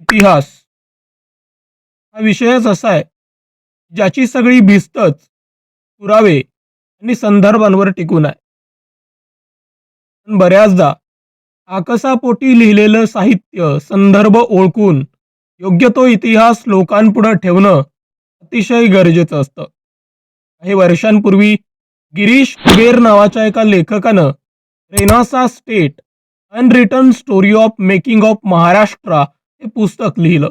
इतिहास. हा विषयच असा आहे ज्याची सगळी भिस्तच पुरावे आणि संदर्भांवर टिकून आहे. पण बऱ्याचदा आकसापोटी लिहिलेलं साहित्य संदर्भ ओळखून योग्य तो इतिहास लोकांपुढं ठेवणं अतिशय गरजेचं असतं. काही वर्षांपूर्वी गिरीश कुबेर नावाच्या एका लेखकानं Renaissance state unwritten story of making of Maharashtra हे पुस्तक लिहिलं.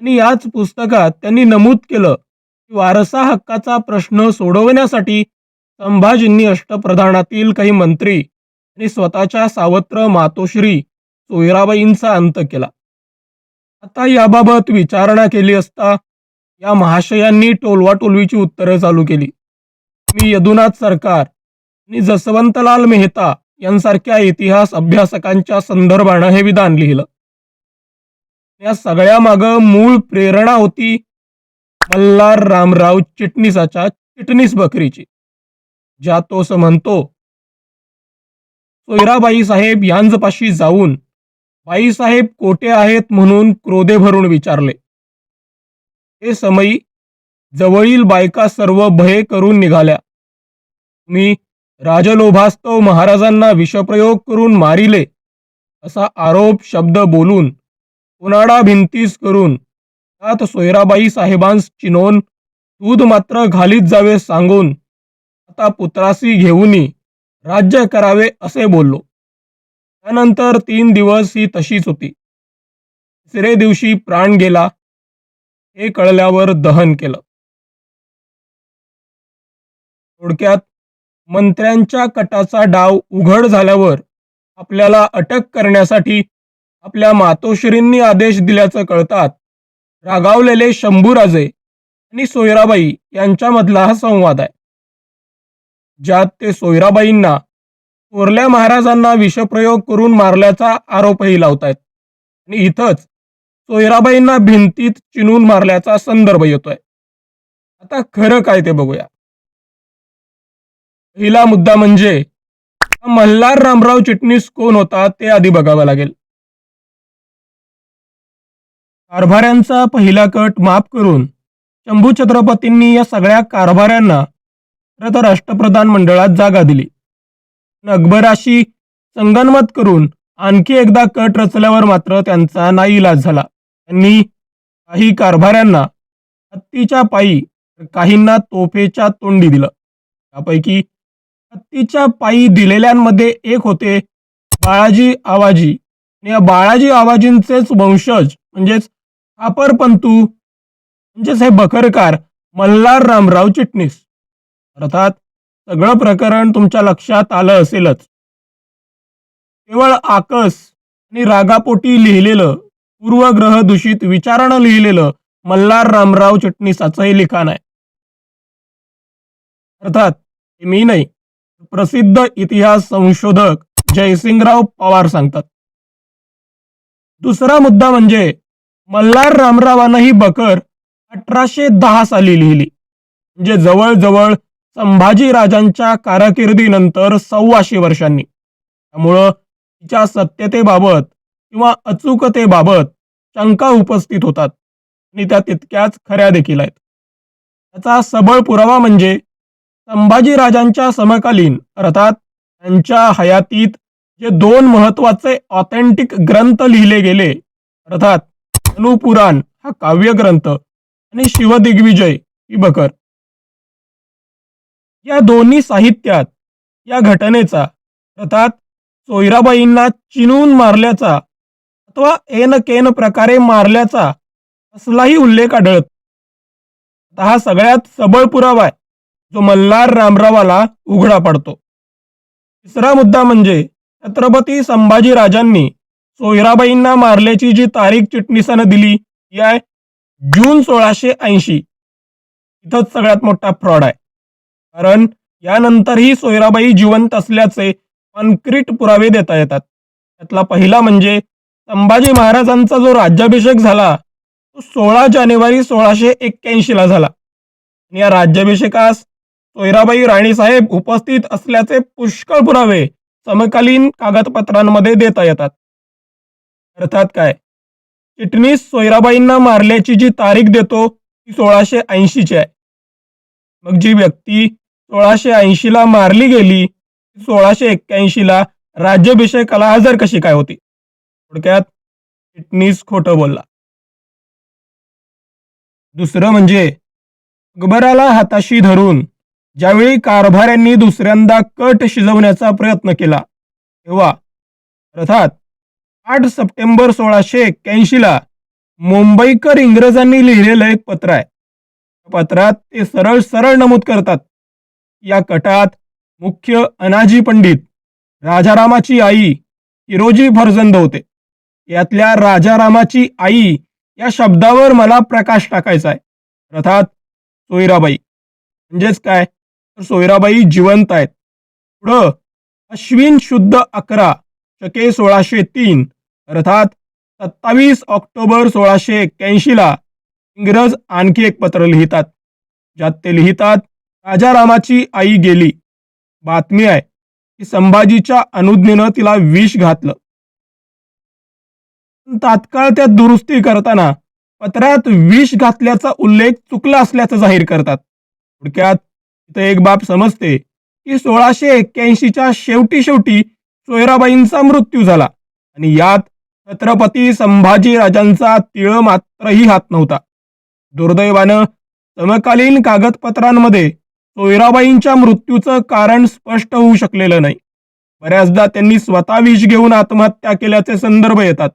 आणि याच पुस्तकात त्यांनी नमूद केलं की वारसा हक्काचा प्रश्न सोडवण्यासाठी संभाजींनी अष्टप्रधानातील काही मंत्री आणि स्वतःच्या सावत्र मातोश्री सोयराबाईंचा अंत केला. आता याबाबत विचारणा केली असता या महाशयांनी टोलवाटोलवीची उत्तरं चालू केली. मी यदुनाथ सरकार आणि जसवंतलाल मेहता यांसारख्या इतिहास अभ्यासकांच्या संदर्भानं हे विधान लिहिलं. या सगळ्या माग मूळ प्रेरणा होती मल्हार रामराव चिटणीसाच्या चिटणीस बकरीची. ज्या तो असं म्हणतो सोयराबाई साहेब यांजपाशी जाऊन बाईसाहेब कोठे आहेत म्हणून क्रोधे भरून विचारले. हे समयी जवळील बायका सर्व भये करून निघाल्या. मी राजलोभास्तव महाराजांना विषप्रयोग करून मारिले असा आरोप शब्द बोलून उन्हाळा भिंतीस करून. त्यात सोयराबाई साहेबांस चिनोन दूध मात्र घालीत जावे सांगून आता पुत्रासी घेऊनी राज्य करावे असे बोललो. त्यानंतर तीन दिवस ही तशीच होती. तिसरे दिवशी प्राण गेला हे कळल्यावर दहन केलं. थोडक्यात मंत्र्यांच्या कटाचा डाव उघड झाल्यावर आपल्याला अटक करण्यासाठी आपल्या मातोश्रींनी आदेश दिल्याचं कळतात. रागावलेले शंभूराजे आणि सोयराबाई यांच्यामधला हा संवाद आहे. ज्यात ते सोयराबाईंना थोरल्या महाराजांना विषप्रयोग करून मारल्याचा आरोपही लावतायत. आणि इथंच सोयराबाईंना भिंतीत चिनून मारल्याचा संदर्भ येतोय. आता खरं काय ते बघूया. पहिला मुद्दा म्हणजे मल्हार रामराव चिटणीस कोण होता ते आधी बघावं लागेल. कारभाऱ्यांचा पहिला कट माफ करून शंभू छत्रपतींनी या सगळ्या कारभाऱ्यांना खरं तर राष्ट्रप्रधान मंडळात जागा दिली. अकबराशी संगनमत करून आणखी एकदा कट रचल्यावर मात्र त्यांचा नाईलाज झाला. त्यांनी काही कारभाऱ्यांना हत्तीच्या पायी तर काहींना तोफेच्या तोंडी दिलं. त्यापैकी हत्तीच्या पायी दिलेल्यांमध्ये एक होते बाळाजी आवाजी. आणि या बाळाजी आवाजींचेच वंशज म्हणजेच खापरपंतू म्हणजेच हे बखरकार मल्हार रामराव चिटणीस. अर्थात सगळं प्रकरण तुमच्या लक्षात आलं असेलच. केवळ आकस आणि रागापोटी लिहिलेलं पूर्वग्रह दूषित विचारानं लिहिलेलं मल्हार रामराव चिटणीसाचं हे लिखाण आहे. अर्थात हे मी नाही प्रसिद्ध इतिहास संशोधक जयसिंगराव पवार सांगतात. दुसरा मुद्दा म्हणजे मल्हार रामरावानं ही बकर अठराशे दहा साली लिहिली. म्हणजे जवळजवळ संभाजी राजांच्या कारकिर्दीनंतर सव्वाशे वर्षांनी. त्यामुळं तिच्या सत्यतेबाबत किंवा अचूकतेबाबत शंका उपस्थित होतात. आणि त्या तितक्याच खऱ्या देखील आहेत. त्याचा सबळ पुरावा म्हणजे संभाजी राजांच्या समकालीन अर्थात त्यांच्या हयातीत जे दोन महत्त्वाचे ऑथेंटिक ग्रंथ लिहिले गेले अर्थात अनुपुराण हा काव्यग्रंथ आणि शिवदिग्विजय ही बकर या दोन्ही साहित्यात या घटनेचा अर्थात सोयराबाईंना चिनून मारल्याचा अथवा एन केन प्रकारे मारल्याचा असलाही उल्लेख आढळत. आता हा सगळ्यात सबळ पुरावा आहे जो मल्हार रामरावाला उघडा पडतो. तिसरा मुद्दा म्हणजे छत्रपती संभाजी राजांनी सोयराबाईंना मारल्याची जी तारीख चिटणीसानं दिली ती आहे जून सोळाशे ऐंशी. इथंच सगळ्यात मोठा फ्रॉड आहे. कारण यानंतरही सोयराबाई जिवंत असल्याचे कॉन्क्रीट पुरावे देता येतात. त्यातला पहिला म्हणजे संभाजी महाराजांचा जो राज्याभिषेक झाला तो सोळा जानेवारी सोळाशे एक्क्याऐंशीला झाला. आणि या राज्याभिषेकास सोयराबाई राणीसाहेब उपस्थित असल्याचे पुष्कळ पुरावे समकालीन कागदपत्रांमध्ये देता येतात. अर्थात काय? चिटणीस सोयराबाईंना मारल्याची जी तारीख देतो ती सोळाशे ऐंशीची आहे. मग जी व्यक्ती सोळाशे ऐंशीला मारली गेली ती सोळाशे एक्क्याऐंशीला राज्याभिषेकाला हजर कशी काय होती? थोडक्यात चिटणीस खोटं बोलला. दुसरं म्हणजे अकबराला हाताशी धरून ज्यावेळी कारभाऱ्यांनी दुसऱ्यांदा कट शिजवण्याचा प्रयत्न केला तेव्हा अर्थात आठ सप्टेंबर सोळाशे एक्क्याऐंशीला मुंबईकर इंग्रजांनी लिहिलेलं एक पत्र आहे. पत्रात ते सरळ सरळ नमूद करतात. या कटात मुख्य अनाजी पंडित राजारामाची आई हिरोजी फर्जंद होते. यातल्या राजारामाची आई या शब्दावर मला प्रकाश टाकायचा आहे. अर्थात सोयराबाई. म्हणजेच काय? तर सोयराबाई जिवंत आहेत. पुढं अश्विन शुद्ध अकरा शके सोळाशे तीन अर्थात सत्तावीस ऑक्टोबर सोळाशे एक्क्याऐंशीला इंग्रज आणखी एक पत्र लिहितात ज्यात ते लिहितात राजारामाची आई गेली. बातमी आहे की संभाजीच्या अनुज्ञेनं तिला विष घातलं. तात्काळ त्यात दुरुस्ती करताना पत्रात विष घातल्याचा उल्लेख चुकला असल्याचं जाहीर करतात. थोडक्यात इथं एक बाब समजते की सोळाशे एक्क्याऐंशीच्या शेवटी शेवटी सोयराबाईंचा मृत्यू झाला आणि यात छत्रपती संभाजी राजांचा तिळ मात्रही हात नव्हता. दुर्दैवानं समकालीन कागदपत्रांमध्ये सोयराबाईंच्या मृत्यूचं कारण स्पष्ट होऊ शकलेलं नाही. बऱ्याचदा त्यांनी स्वतः विष घेऊन आत्महत्या केल्याचे संदर्भ येतात.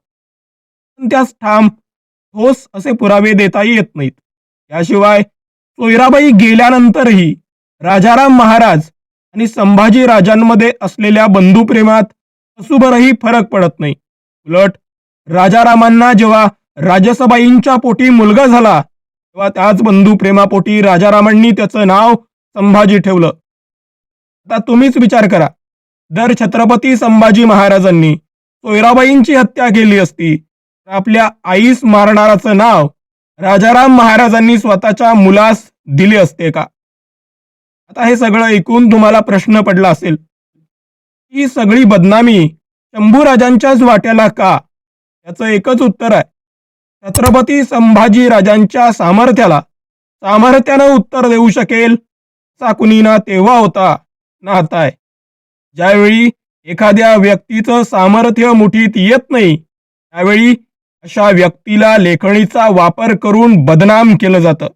पण त्यास ठाम ठोस असे पुरावे देताही येत नाहीत. याशिवाय सोयराबाई गेल्यानंतरही राजाराम महाराज आणि संभाजी राजांमध्ये असलेल्या बंधुप्रेमात कसुभरही फरक पडत नाही. उलट राजारामांना जेव्हा राजसबाईंच्या पोटी मुलगा झाला तेव्हा त्याच बंधू प्रेमापोटी राजारामांनी त्याचं नाव संभाजी ठेवलं. आता तुम्हीच विचार करा. जर छत्रपती संभाजी महाराजांनी सोयराबाईंची हत्या केली असती तर आपल्या आईस मारणाराचं नाव राजाराम महाराजांनी स्वतःच्या मुलास दिले असते का? आता हे सगळं ऐकून तुम्हाला प्रश्न पडला असेल ही सगळी बदनामी शंभूराजांच्याच वाट्याला का? याचं एकच उत्तर आहे. छत्रपती संभाजी राजांच्या सामर्थ्याला सामर्थ्यानं उत्तर देऊ शकेल असा ना तेव्हा होता ना आता आहे ज्यावेळी एखाद्या व्यक्तीचं सामर्थ्य मुठीत येत नाही त्यावेळी अशा व्यक्तीला लेखणीचा वापर करून बदनाम केलं जातं.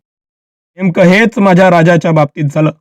नेमकं हेच माझ्या राजाच्या बाबतीत झालं.